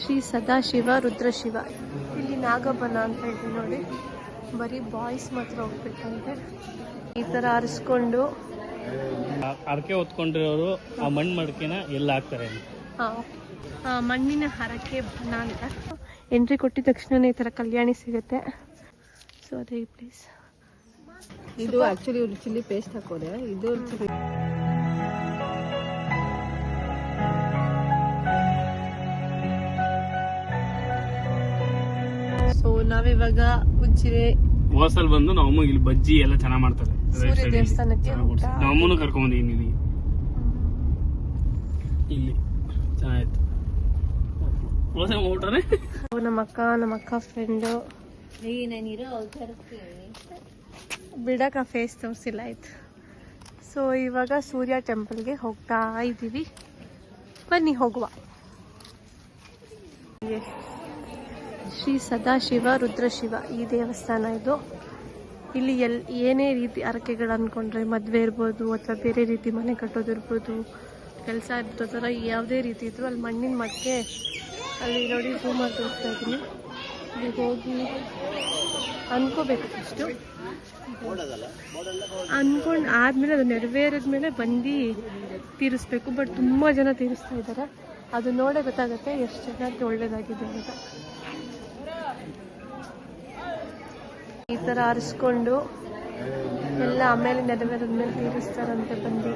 ಶ್ರೀ ಸದಾಶಿವ ರುದ್ರಶಿವ. ಇಲ್ಲಿ ನಾಗಬನ ಅಂತ ಇದೆ ನೋಡಿ. ಬರೀ ಬಾಯ್ಸ್ ಮಾತ್ರ ಹೋಗ್ಬೇಕಂತೆ ಈ ಥರ ಆರಿಸ್ಕೊಂಡು. ಹರಕೆ ಹೊತ್ಕೊಂಡಿರೋರು ಆ ಮಣ್ಣು ಮಡಕೆನ ಎಲ್ಲ ಹಾಕ್ತಾರೆ ಹಾಂ ಮಣ್ಣಿನ ಹರಕೆ ಬನ ಅಂತ. ಎಂಟ್ರಿ ಕೊಟ್ಟಿದ ತಕ್ಷಣನೇ ಈ ಥರ ಕಲ್ಯಾಣಿ ಸಿಗುತ್ತೆ. ಸೊ ಅದೇ ಪ್ಲೀಸ್ ಪ್ಲೇಸ್ ಇದು ಆಕ್ಚುಲಿ ಇವ್ರು ಚಿಲ್ಲಿ ಪೇಸ್ಟ್ ಹಾಕೋದೇ ಇದು ನಾವಿವಾಗ ಉಜ್ಜಿರೆ ವಾಸಲ್ ಬಂದು ನಮ್ಮ ಇಲ್ಲಿ ಬಜ್ಜಿ ಎಲ್ಲ ಚೆನ್ನಾಗಿ ಮಾಡ್ತಾರೆ. ಸೂರ್ಯ ದೇವಸ್ಥಾನಕ್ಕೆ ನಮ್ಮನ್ನು ಕರ್ಕೊಂಬಂದಿದ್ದೀನಿ ಇಲ್ಲಿ. ಇಲ್ಲಿ. ಚೆನ್ನಾಗಿತ್ತು ಹೋಸ ಊಟನೇ ನಮ್ಮ ಅಕ್ಕ ನಮ್ಮ ಅಕ್ಕ ಫ್ರೆಂಡು ಬಿಡಕ ಫೇಸ್ ತೋರಿಸಿಲ್ಲ ಆಯ್ತು. ಸೊ ಇವಾಗ ಸೂರ್ಯ ಟೆಂಪಲ್ಗೆ ಹೋಗ್ತಾ ಇದ್ದೀವಿ ಬನ್ನಿ ಹೋಗುವ. ಶ್ರೀ ಸದಾಶಿವ, ರುದ್ರಶಿವ ಈ ದೇವಸ್ಥಾನ ಇದು. ಇಲ್ಲಿ ಎಲ್, ಏನೇ ರೀತಿ ಹರಕೆಗಳು ಅಂದ್ಕೊಂಡ್ರೆ ಮದುವೆ ಇರ್ಬೋದು ಅಥವಾ ಬೇರೆ ರೀತಿ ಮನೆ ಕಟ್ಟೋದಿರ್ಬೋದು, ಕೆಲಸ ಇರ್ಬೋದು ಥರ ಯಾವುದೇ ರೀತಿ ಇದ್ರು ಅಲ್ಲಿ ಮಣ್ಣಿನ ಮಕ್ಕೆ ಅಲ್ಲಿ ನೋಡಿ ಝೂಮ್ ಮಾಡಿ ತೋರಿಸ್ತಾ ಇದ್ದೀನಿ. ಅಲ್ಲಿಗೆ ಹೋಗಿ ಅಂದ್ಕೋಬೇಕು ಫಸ್ಟು ಅಂದ್ಕೊಂಡು ಆದಮೇಲೆ ಅದು ನೆರವೇರಿದ್ಮೇಲೆ ಬಂದು ತೀರಿಸ್ಬೇಕು, ಬಟ್ ತುಂಬ ಜನ ತೀರಿಸ್ತಾ ಇದ್ದಾರೆ. ಅದು ನೋಡೇ ಗೊತ್ತಾಗುತ್ತೆ ಎಷ್ಟು ಚೆನ್ನಾಗಿ ಒಳ್ಳೇದಾಗಿದೆ ಅಂತ. ಈ ತರ ಆರಿಸ್ಕೊಂಡು ಎಲ್ಲ ಆಮೇಲೆ ನೆರವೇರಿದ್ಮೇಲೆ ತೀರಿಸ್ತಾರಂತೆ ಬಂದು.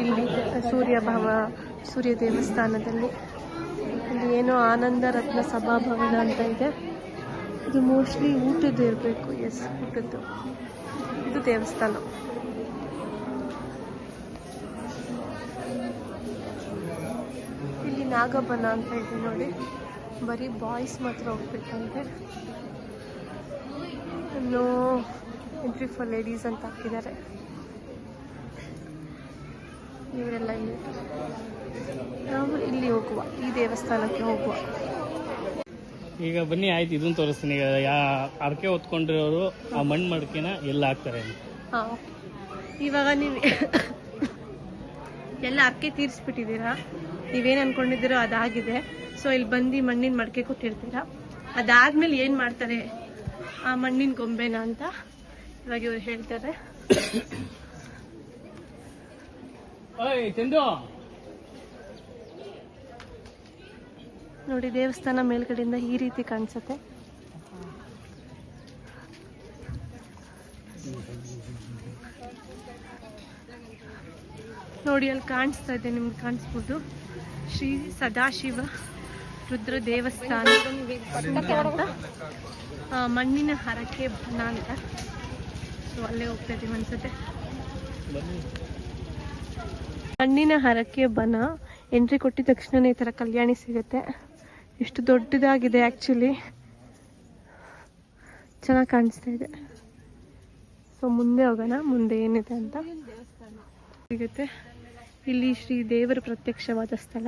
ಇಲ್ಲಿ ಸೂರ್ಯ ಭವ, ಸೂರ್ಯ ದೇವಸ್ಥಾನದಲ್ಲಿ. ಇಲ್ಲಿ ಏನೋ ಆನಂದ ರತ್ನ ಸಭಾಭವನ ಅಂತ ಇದೆ. ಇದು ಮೋಸ್ಟ್ಲಿ ಊಟದ್ದು ಇರಬೇಕು. ಎಸ್ ಊಟದ್ದು. ಇದು ದೇವಸ್ಥಾನ. ಇಲ್ಲಿ ನಾಗಬನ ಅಂತ ಇದೆ ನೋಡಿ. ಬರೀ ಬಾಯ್ಸ್ ಮಾತ್ರ ಹೋಗ್ಬೇಕಂತೆ. ನೋ ಎಂಟ್ರಿ ಫಾರ್ ಲೇಡೀಸ್ ಅಂತ ಹಾಕಿದ್ದಾರೆ. ಇವರೆಲ್ಲ ಇಲ್ಲಿ. ನಾವು ಇಲ್ಲಿ ಹೋಗುವ ಈ ದೇವಸ್ಥಾನಕ್ಕೆ ಹೋಗುವ. ಈಗ ಬನ್ನಿ ಆಯ್ತು ಇದನ್ನು ತೋರಿಸ್ತೀನಿ. ಈಗ ಯಾ ಅರಕೆ ಹೊತ್ಕೊಂಡಿರೋರು ಆ ಮಣ್ಣು ಮಡಕೆನ ಎಲ್ಲ ಹಾಕ್ತಾರೆ ಹಾಂ ಇವಾಗ ನೀವು ಎಲ್ಲ ಅರ್ಕೆ ತೀರಿಸ್ಬಿಟ್ಟಿದ್ದೀರಾ? ನೀವೇನು ಅಂದ್ಕೊಂಡಿದ್ದೀರೋ ಅದಾಗಿದೆ. ಸೊ ಇಲ್ಲಿ ಬಂದು ಮಣ್ಣಿನ ಮಡಕೆ ಕೊಟ್ಟಿರ್ತೀರಾ? ಅದಾದ್ಮೇಲೆ ಏನು ಮಾಡ್ತಾರೆ? ಆ ಮಣ್ಣಿನ ಗೊಂಬೆನ ಅಂತ ಇವಾಗ ಇವ್ರು ಹೇಳ್ತಾರೆ. ನೋಡಿ ದೇವಸ್ಥಾನ ಮೇಲ್ಗಡೆಯಿಂದ ಈ ರೀತಿ ಕಾಣಿಸುತ್ತೆ. ನೋಡಿ ಅಲ್ಲಿ ಕಾಣಿಸ್ತಾ ಇದೆ ನಿಮ್ಗೆ ಕಾಣಿಸ್ಬೋದು. ಶ್ರೀ ಸದಾಶಿವ ರುದ್ರ ದೇವಸ್ಥಾನ ಮಣ್ಣಿನ ಹರಕೆ ಬನ ಅಂತ. ಸೊ ಅಲ್ಲೇ ಹೋಗ್ತಾ ಇದೀವಿ ಅನ್ಸುತ್ತೆ. ಮಣ್ಣಿನ ಹರಕೆ ಬನ ಎಂಟ್ರಿ ಕೊಟ್ಟಿದ ತಕ್ಷಣನೇ ಈ ಥರ ಕಲ್ಯಾಣಿ ಸಿಗುತ್ತೆ. ಎಷ್ಟು ದೊಡ್ಡದಾಗಿದೆ ಆ್ಯಕ್ಚುಲಿ ಚೆನ್ನಾಗಿ ಕಾಣಿಸ್ತಾ ಇದೆ. ಸೊ ಮುಂದೆ ಹೋಗೋಣ. ಮುಂದೆ ಏನಿದೆ ಅಂತ. ಸಿಗುತ್ತೆ. ಇಲ್ಲಿ ಶ್ರೀ ದೇವರ ಪ್ರತ್ಯಕ್ಷವಾದ ಸ್ಥಳ.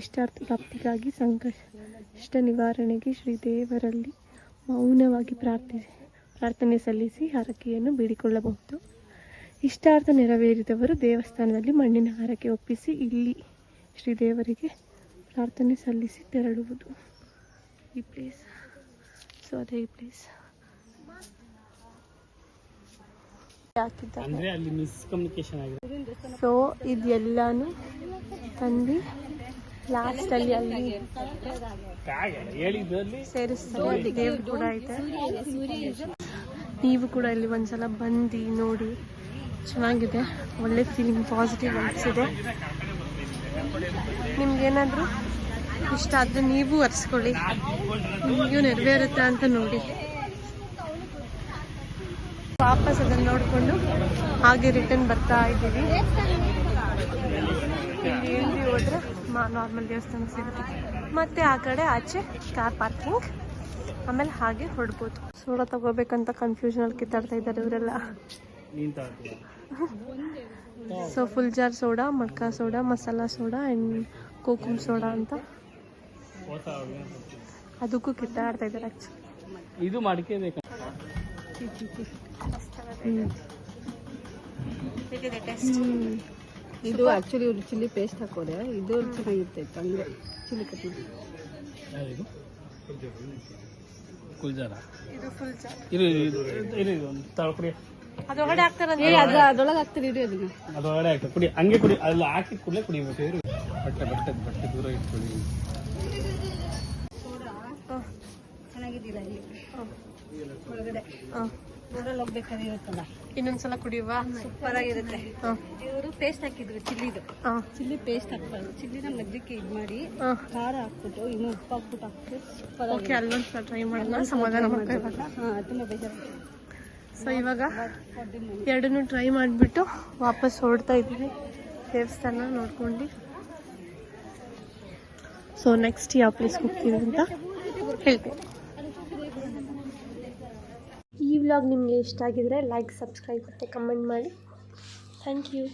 ಇಷ್ಟಾರ್ಥ ಪ್ರಾಪ್ತಿಗಾಗಿ ಸಂಕಷ್ಟ ಇಷ್ಟ ನಿವಾರಣೆಗೆ ಶ್ರೀ ದೇವರಲ್ಲಿ ಮೌನವಾಗಿ ಪ್ರಾರ್ಥಿಸಿ ಪ್ರಾರ್ಥನೆ ಸಲ್ಲಿಸಿ ಹರಕೆಯನ್ನು ಬೇಡಿಕೊಳ್ಳಬಹುದು. ಇಷ್ಟಾರ್ಥ ನೆರವೇರಿದವರು ದೇವಸ್ಥಾನದಲ್ಲಿ ಮಣ್ಣಿನ ಹರಕೆ ಒಪ್ಪಿಸಿ ಇಲ್ಲಿ ಶ್ರೀದೇವರಿಗೆ ಪ್ರಾರ್ಥನೆ ಸಲ್ಲಿಸಿ ತೆರಳುವುದು. ಈ ಪ್ಲೇಸ್ ಸೊ ಅದೇ ಈ ಪ್ಲೇಸ್ ಅಲ್ಲಿ ಮಿಸ್ಕಮ್ಯುನಿಕೇಶನ್ ಆಗಿದೆ. ಸೊ ಇದೆಲ್ಲಾನು ತಂದು ಲಾಸ್ಟಲ್ಲಿ ಅಲ್ಲಿ ಸೇರಿಸ್ತಾರೆ ಕೂಡ ಐತೆ. ನೀವು ಕೂಡ ಇಲ್ಲಿ ಒಂದ್ಸಲ ಬಂದು ನೋಡಿ. ಚೆನ್ನಾಗಿದೆ. ಒಳ್ಳೆ ಫೀಲಿಂಗ್ ಪಾಸಿಟಿವ್ ಅನಿಸಿದೆ ನಿಮ್ಗೇನಾದರೂ ಇಷ್ಟ ಆದರೆ ನೀವು ಒರೆಸ್ಕೊಳ್ಳಿ ನಿಮಗೂ ನೆರವೇರುತ್ತಾ ಅಂತ ನೋಡಿ. ವಾಪಸ್ ಅದನ್ನು ನೋಡಿಕೊಂಡು ಹಾಗೆ ರಿಟರ್ನ್ ಬರ್ತಾ ಇದ್ದೀವಿ. ಇಲ್ಲಿ ಹೋದ್ರೆ ನಾರ್ಮಲ್ ದೇವಸ್ಥಾನ ಸಿಗುತ್ತೆ ಮತ್ತೆ ಆ ಕಡೆ ಆಚೆ ಕಾರ್ ಪಾರ್ಕಿಂಗ್ ಆಮೇಲೆ ಹಾಗೆ ಹೊಡ್ಬೋದು ಸೋಡಾ ತಗೋಬೇಕಂತ ಕನ್ಫ್ಯೂಷನಲ್ಲಿ ಕಿತ್ತಾಡ್ತಾ ಇದ್ದಾರೆ ಇವರೆಲ್ಲ. So full jar soda matka soda masala soda and kokum soda ಅಂತ. ಅದಕ್ಕೂ ಕಿತ್ತಾಡ್ತಾ ಇದ್ದಾರೆ ಆ್ಯಕ್ಚುಲಿ ಇದು ಮಾಡ್ಕೋಬೇಕು ಹ್ಞೂ ಹೇಗಿದೆ ಟೆಸ್ಟ್ ಇದು ಆಕ್ಚುಲಿ ಇವ್ರು ಚಿಲ್ಲಿ ಪೇಸ್ಟ್ ಹಾಕೋದೆ ಇದು ಚೆನ್ನಾಗಿರ್ತೈತೆ ಅಂದರೆ ಚಿಲ್ಲಿ ಕಟ್ಟಿ. ಕುಲ್ಜಾರ. ಇರು ಇರು ಇರು ತಾಳು ಕುಡಿ. ಅದ್ರೊಳಗಡೆ ಹಾಕ್ತಾರ ಏ ಅದ್ರ ಅದ್ರೊಳಗೆ ಹಾಕ್ತೀರಿ ಇಡಿ ಅದನ್ನ. ಅದೊಳಗಡೆ ಹಾಕಿ ಕುಡಿ ಹಂಗೆ ಕುಡಿ. ಅಲ್ಲಿ ಹಾಕಿ ಕೂಡಲೇ ಕುಡಿಬೇಕು. ಬಟ್ಟೆ ಬಟ್ಟೆ ಬಟ್ಟೆ ದೂರ ಇಟ್ಕೊಳ್ಳಿ. ಚೆನ್ನಾಗಿದ್ದಿಲ್ಲ ಇಲ್ಲಿ? ಒಳಗಡೆ. ಹಾಂ ಊರಲ್ಲಿ ಹೋಗ್ಬೇಕಾದ್ರೆ ಇರುತ್ತಲ್ಲ? ಇನ್ನೊಂದ್ಸಲ ಕುಡಿಯುವ? ಸೂಪರ್ ಆಗಿರುತ್ತೆ ಇವರು ಪೇಸ್ಟ್ ಹಾಕಿದ್ರು ಚಿಲ್ಲಿದು. ಹಾಂ. ಚಿಲ್ಲಿ ಪೇಸ್ಟ್ ಹಾಕ್ಬಾರ್ದು. ಚಿಲ್ಲಿನ ಮಧ್ಯಕ್ಕೆ ಇದು ಮಾಡಿ ಖಾರ ಹಾಕ್ಬಿಟ್ಟು ಇನ್ನು ಉಪ್ಪು ಹಾಕ್ಬಿಟ್ಟು ಹಾಕ್ಬಿಟ್ಟು ಸೂಪರ್ ಓಕೆ ಅಲ್ಲೊಂದ್ಸಲ ಟ್ರೈ ಮಾಡೋಣ. ಸಮಾಧಾನ ಮಾಡ್ಕೊಳ್ಬೇಕು ಹಾಂ ತುಂಬ ಬೇಜಾರು ಸೊ ಇವಾಗ ಎರಡನ್ನೂ ಟ್ರೈ ಮಾಡಿಬಿಟ್ಟು ವಾಪಸ್ ಹೊರಡ್ತಾ ಇದ್ದೀವಿ. ದೇವಸ್ಥಾನ ನೋಡ್ಕೊಂಡು. ಸೊ ನೆಕ್ಸ್ಟ್ ಯಾವ ಪ್ಲೇಸ್ಗೆ ಹೋಗ್ತೀವಿ ಅಂತ ಹೇಳ್ತೀನಿ ವ್ಲಾಗ್ ನಿಮಗೆ ಇಷ್ಟ ಆಗಿದ್ರೆ ಲೈಕ್ ಸಬ್ಸ್ಕ್ರೈಬ್ ಮತ್ತು ಕಮೆಂಟ್ ಮಾಡಿ. Thank you